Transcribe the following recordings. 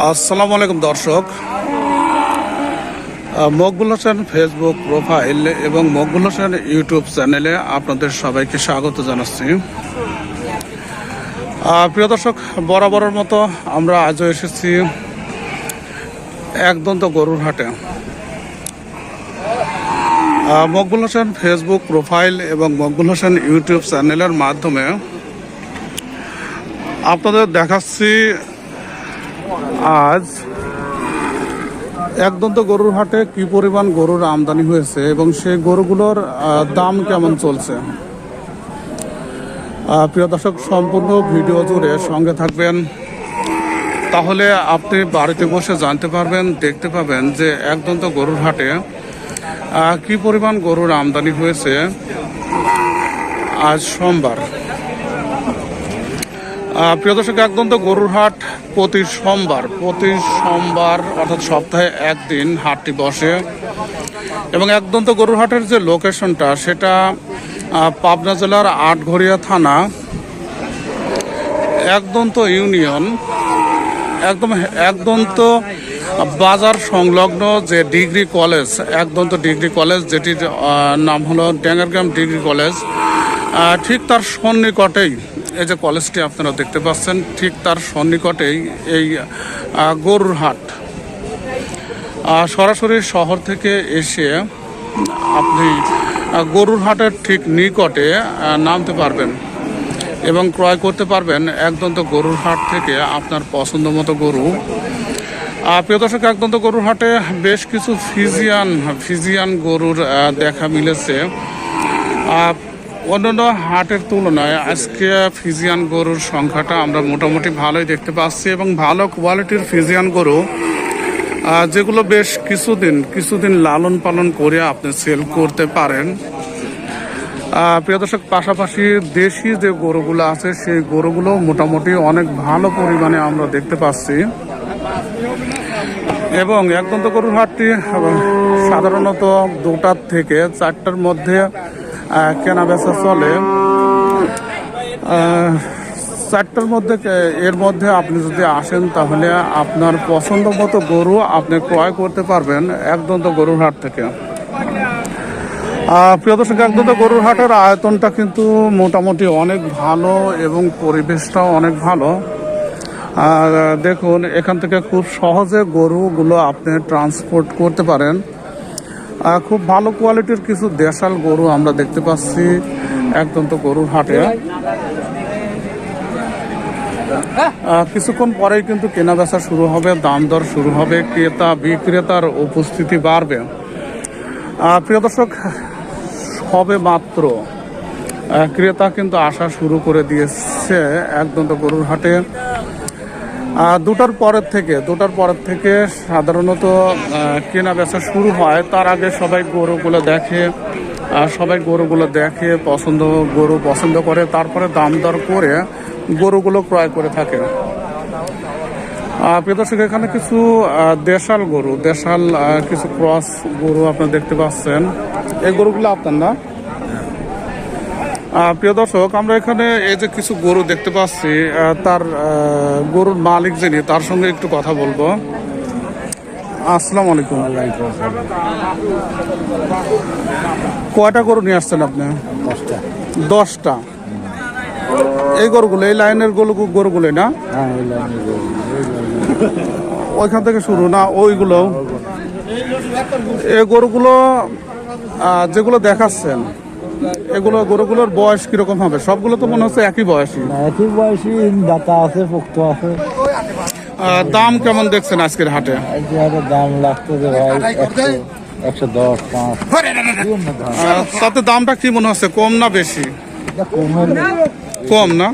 আসসালামু আলাইকুম দর্শক। মকবুল হোসেন ফেসবুক প্রোফাইল এবং মকবুল হোসেন ইউটিউব চ্যানেলে আপনাদের সবাইকে স্বাগত জানাচ্ছি। প্রিয় দর্শক, বরাবরের মতো আমরা আজও এসেছি একদন্ত গরুর হাটে। মকবুল হোসেন ফেসবুক প্রোফাইল এবং মকবুল হোসেন ইউটিউব চ্যানেলের মাধ্যমে আপনাদের দেখাচ্ছি আজ একদন্ত গরুর হাটে কি পরিমাণ গরুর আমদানি হয়েছে এবং সেই গরুগুলোর দাম কেমন চলছে? প্রিয় দর্শক, সম্পূর্ণ ভিডিও জুড়ে সঙ্গে থাকবেন। তাহলে আপনি বাড়িতে বসে জানতে পারবেন, দেখতে পাবেন যে একদন্ত গরুর হাটে কি পরিমাণ গরুর আমদানি হয়েছে আজ সোমবার। প্রিয় দর্শক, একদম তো গরুর হাট প্রতি সোমবার প্রতি সোমবার অর্থাৎ সপ্তাহে একদিন হাটটি বসে এবং একদম তো গরুর হাটের যে লোকেশনটা সেটা পাবনা জেলার আটঘরিয়া থানা, একদন্ত ইউনিয়ন, একদম একদন্ত বাজার সংলগ্ন যে degree college, Ekdanta degree college যেটির নাম হলো ড্যাঙ্গারগ্রাম ডিগ্রি কলেজ ঠিক তার সন্নিকটেই এই যে কলেজটি আপনারা দেখতে পাচ্ছেন, ঠিক তার সন্নিকটেই এই গরুর হাট সরাসরি শহর থেকে এসে আপনি গরুর হাটের ঠিক নিকটে নামতে পারবেন এবং ক্রয় করতে পারবেন একদন্ত গরুর হাট থেকে আপনার পছন্দ মতো গরু প্রিয় দর্শক, একদন্ত গরুর হাটে বেশ কিছু ফিজিয়ান ফিজিয়ান গরুর দেখা মিলেছে। অন্যান্য হাটের তুলনায় আজকে ফিজিয়ান গরুর সংখ্যাটা আমরা মোটামুটি ভালোই দেখতে পাচ্ছি এবং ভালো কোয়ালিটির ফিজিয়ান গরু যেগুলো বেশ কিছুদিন কিছুদিন লালন পালন করে আপনি সেল করতে পারেন। প্রিয় দর্শক, পাশাপাশি দেশি যে গরুগুলো আছে, সেই গরুগুলো মোটামুটি অনেক ভালো পরিমাণে আমরা দেখতে পাচ্ছি। এবং একদম তো গরুর হাটটি সাধারণত দুটার থেকে চারটার মধ্যে কেনা বেচা চলে। চারটার মধ্যে এর মধ্যে আপনি যদি আসেন তাহলে আপনার পছন্দ মতো গরু আপনি ক্রয় করতে পারবেন একদম তো গরুর হাট থেকে। প্রিয় দর্শক একদম তো গরুর হাটের আয়তনটা কিন্তু মোটামুটি অনেক ভালো এবং পরিবেশটাও অনেক ভালো। আর দেখুন, এখান থেকে খুব সহজে গরুগুলো আপনি ট্রান্সপোর্ট করতে পারেন। খুব ভালো কোয়ালিটির কিছু দেশাল গরু আমরা দেখতে পাচ্ছি। একদম তো গরুর হাটে। কিছুক্ষণ পরেই কিন্তু কেনা বেচা শুরু হবে দাম দর শুরু হবে ক্রেতা বিক্রেতার উপস্থিতি বাড়বে। প্রিয় দর্শক হবে মাত্র ক্রেতা কিন্তু আসা শুরু করে দিয়েছে একদম তো গরুর হাটে। দুটার পরের থেকে দুটার পরের থেকে সাধারণত কেনা বেচা শুরু হয়। তার আগে সবাই গরুগুলো দেখে সবাই গরুগুলো দেখে পছন্দ গরু পছন্দ করে তারপরে দাম দর করে গরুগুলো ক্রয় করে থাকে। আহ, প্রিয় দর্শক এখানে কিছু দেশাল গরু দেশাল কিছু ক্রস গরু আপনারা দেখতে পাচ্ছেন। এই গরুগুলো আপনার না? প্রিয় দর্শক আমরা এখানে এই যে কিছু গরু দেখতে পাচ্ছি তার গরুর মালিক যিনি তার সঙ্গে একটু কথা বলব। আসসালামু। আলাইকুম কয়টা গরু নিয়ে আসছেন আপনি? দশটা। এই গরুগুলো এই লাইনের গরু গরুগুলো না? হ্যাঁ। ওইখান থেকে শুরু না ওইগুলো? এই গরুগুলো যেগুলো দেখাচ্ছেন এগুলো গরুগুলোর বয়স কীরকম হবে? সবগুলো তো মনে হচ্ছে একই বয়সী। একই বয়সী দাতা আছে পোক্ত আছে। দাম কেমন দেখছেন আজকের হাটে? দাম লাগতো যে ভাই একশো দশ পাঁচ। তাতে দামটা কি মনে হচ্ছে কম না বেশি? কম না?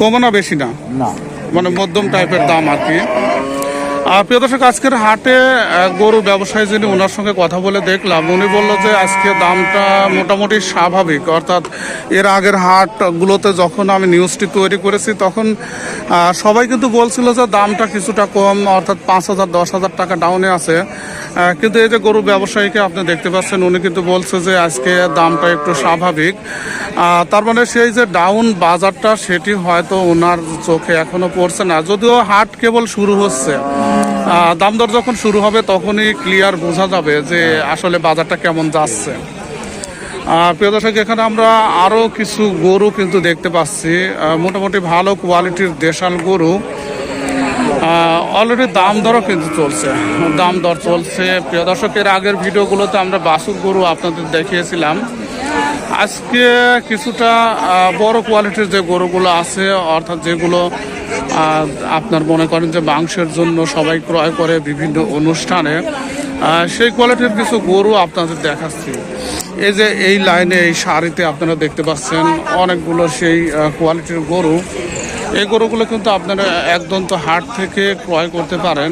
কম না বেশি না? না। মানে মধ্যম টাইপের দাম আর কি। প্রিয় দর্শক, আজকের হাটে গরু ব্যবসায়ী যিনি ওনার সঙ্গে কথা বলে দেখলাম, উনি বলল যে আজকে দামটা মোটামুটি স্বাভাবিক। অর্থাৎ এর আগের হাটগুলোতে যখন আমি নিউজটি তৈরি করেছি, তখন সবাই কিন্তু বলছিল যে দামটা কিছুটা কম, অর্থাৎ পাঁচ হাজার, দশ হাজার টাকা ডাউনে আছে। কিন্তু এই যে গরু ব্যবসায়ীকে আপনি দেখতে পাচ্ছেন, উনি কিন্তু বলছে যে আজকে দামটা একটু স্বাভাবিক। তার মানে সেই যে ডাউন বাজারটা, সেটি হয়তো ওনার চোখে এখনও পড়ছে না। যদিও হাট কেবল শুরু হচ্ছে দাম দর যখন শুরু হবে তখনই ক্লিয়ার বোঝা যাবে যে আসলে বাজারটা কেমন যাচ্ছে। প্রিয় দর্শক, এখানে আমরা আরও কিছু গরু কিন্তু দেখতে পাচ্ছি। মোটামুটি ভালো কোয়ালিটির দেশাল গরু। অলরেডি দাম দরও কিন্তু চলছে। দাম দর চলছে। প্রিয় দর্শকের আগের ভিডিওগুলোতে আমরা বাসুর গরু আপনাদের দেখিয়েছিলাম। আজকে কিছুটা বড় কোয়ালিটির যে গরুগুলো আছে, অর্থাৎ যেগুলো আপনার মনে করেন যে মাংসের জন্য সবাই ক্রয় করে বিভিন্ন অনুষ্ঠানে। সেই কোয়ালিটির কিছু গরু আপনাদের দেখাচ্ছি। এই যে এই লাইনে, এই শাড়িতে আপনারা দেখতে পাচ্ছেন অনেকগুলো সেই কোয়ালিটির গরু। এই গরুগুলো কিন্তু আপনারা একদম তো হাট থেকে ক্রয় করতে পারেন।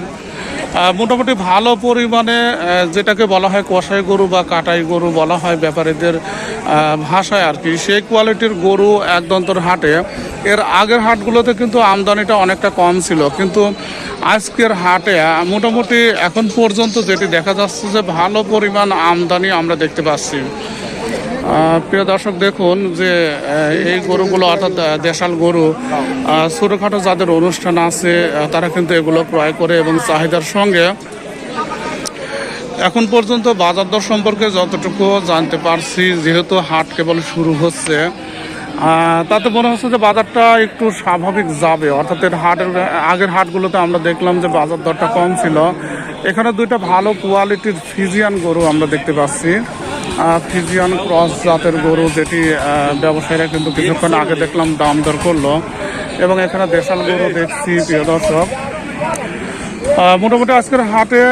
মোটামুটি ভালো পরিমাণে যেটাকে বলা হয় কষাই গরু বা কাটাই গরু বলা হয় ব্যাপারীদের ভাষায় আর কি। সেই কোয়ালিটির গরু একদন্তর হাটে। এর আগের হাটগুলোতে কিন্তু আমদানিটা অনেকটা কম ছিল। কিন্তু আজকের হাটে মোটামুটি এখন পর্যন্ত যেটি দেখা যাচ্ছে যে ভালো পরিমাণ আমদানি আমরা দেখতে পাচ্ছি। প্রিয় দর্শক, দেখুন যে এই গরুগুলো, অর্থাৎ দেশাল গরু ছোটোখাটো যাদের অনুষ্ঠান আছে তারা কিন্তু এগুলো ক্রয় করে এবং চাহিদার সঙ্গে এখন পর্যন্ত বাজার দর সম্পর্কে যতটুকু জানতে পারছি, যেহেতু হাট কেবল শুরু হচ্ছে তাতে মনে হচ্ছে যে বাজারটা একটু স্বাভাবিক যাবে। অর্থাৎ এর হাটের, আগের হাটগুলোতে আমরা দেখলাম যে বাজার দরটা কম ছিল। এখানে দুইটা ভালো কোয়ালিটির ফিজিয়ান গরু আমরা দেখতে পাচ্ছি। ফিজিয়ান ক্রস জাতের গরু যেটি ব্যবসায়ীরা কিন্তু কিছুক্ষণ আগে দেখলাম, দাম দর করল। এবং এখানে দেশাল গরু দেখছি, প্রিয় দর্শক। মোটামুটি আজকের হাটে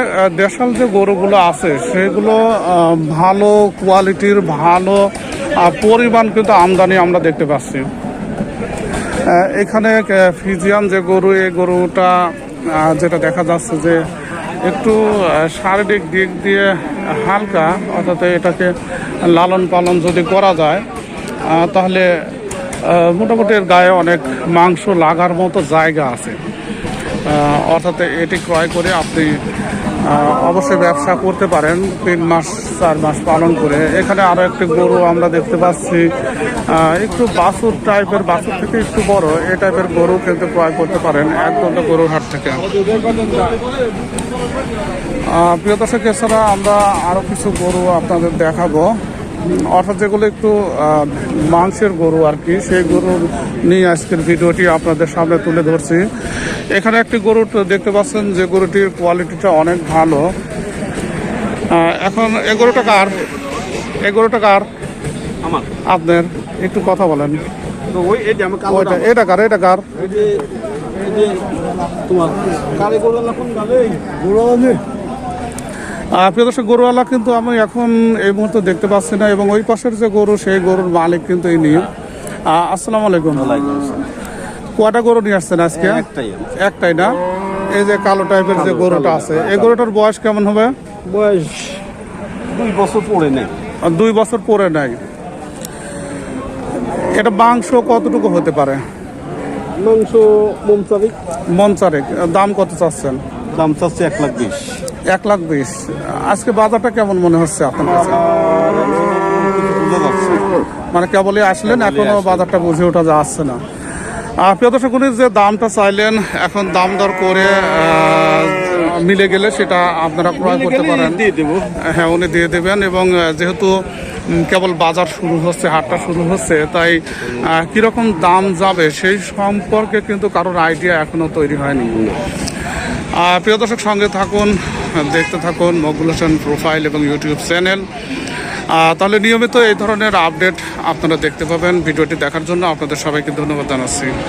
দেশাল যে গরুগুলো আছে, সেগুলো ভালো কোয়ালিটির, ভালো পরিমাণ কিন্তু আমদানি আমরা দেখতে পাচ্ছি। এখানে ফিজিয়ান যে গরু, এই গরুটা যেটা দেখা যাচ্ছে যে একটু শারীরিক দিক দিয়ে হালকা, অর্থাৎ এটাকে লালন পালন যদি করা যায় তাহলে মোটামুটি গায়ে অনেক মাংস লাগার মতো জায়গা আছে। অর্থাৎ এটি ক্রয় করে আপনি অবশ্যই ব্যবসা করতে পারেন তিন মাস, চার মাস পালন করে। এখানে আরও একটি গরু আমরা দেখতে পাচ্ছি। একটু বাছুর টাইপের, বাছুর থেকে একটু বড় এই টাইপের গরু কিন্তু ক্রয় করতে পারেন একদম গরুর হাট থেকে। প্রিয় দর্শক, এছাড়া আমরা আরও কিছু গরু আপনাদের দেখাবো। অর্থাৎ যেগুলো একটু মাংসের গরু আর কি সেই গরু নিয়ে আজকের ভিডিওটি আপনাদের সামনে তুলে ধরছি। এখানে একটি গরু তো দেখতে পাচ্ছেন যে গরুটির কোয়ালিটিটা অনেক ভালো। এখন এ গরুটা কার? এ গরুটা কার? আমার। আপনার? একটু কথা বলেন। এটা কার? এটা কার? এই যে এই যে তোমার গরু কোন প্রিয় দর্শক গরুওয়ালা কিন্তু আমি এখন এই মুহূর্তে দেখতে পাচ্ছি না এবং ওই পাশের যে গরু সেই গরুর মালিক কিন্তু ইনি। আহ, আসসালামু আলাইকুম। কয়টা গরু নিয়ে আসছেন আজকে? একটাই। একটাই না? এই যে কালো টাইপের যে গরুটা আছে এই গরুটার বয়স কেমন হবে? বয়স দুই বছর পরে নেই। আর দুই বছর পরে নাই। এটা মাংস কতটুকু হতে পারে? মাংস মন চারেক। দাম কত চাচ্ছেন? দাম চাচ্ছে এক লাখ বিশ। এক লাখ বিশ। আজকে বাজারটা কেমন মনে হচ্ছে আপনার কাছে? মানে কেবলই আসলেন এখনও বাজারটা বুঝে ওঠা যাচ্ছে না। প্রিয় দর্শক যে দামটা চাইলেন এখন দাম দর করে মিলে গেলে সেটা আপনারা ক্রয় করতে পারেন। দিয়ে দেবো। হ্যাঁ উনি দিয়ে দেবেন এবং যেহেতু কেবল বাজার শুরু হচ্ছে হাটটা শুরু হচ্ছে তাই কীরকম দাম যাবে সেই সম্পর্কে কিন্তু কারোর আইডিয়া এখনও তৈরি হয়নি। প্রিয় দর্শক, সঙ্গে থাকুন, দেখতে থাকুন মকবুল হোসেন প্রোফাইল এবং ইউটিউব চ্যানেল তাহলে নিয়মিত এই ধরনের আপডেট আপনারা দেখতে পাবেন। ভিডিওটি দেখার জন্য আপনাদের সবাইকে ধন্যবাদ জানাচ্ছি।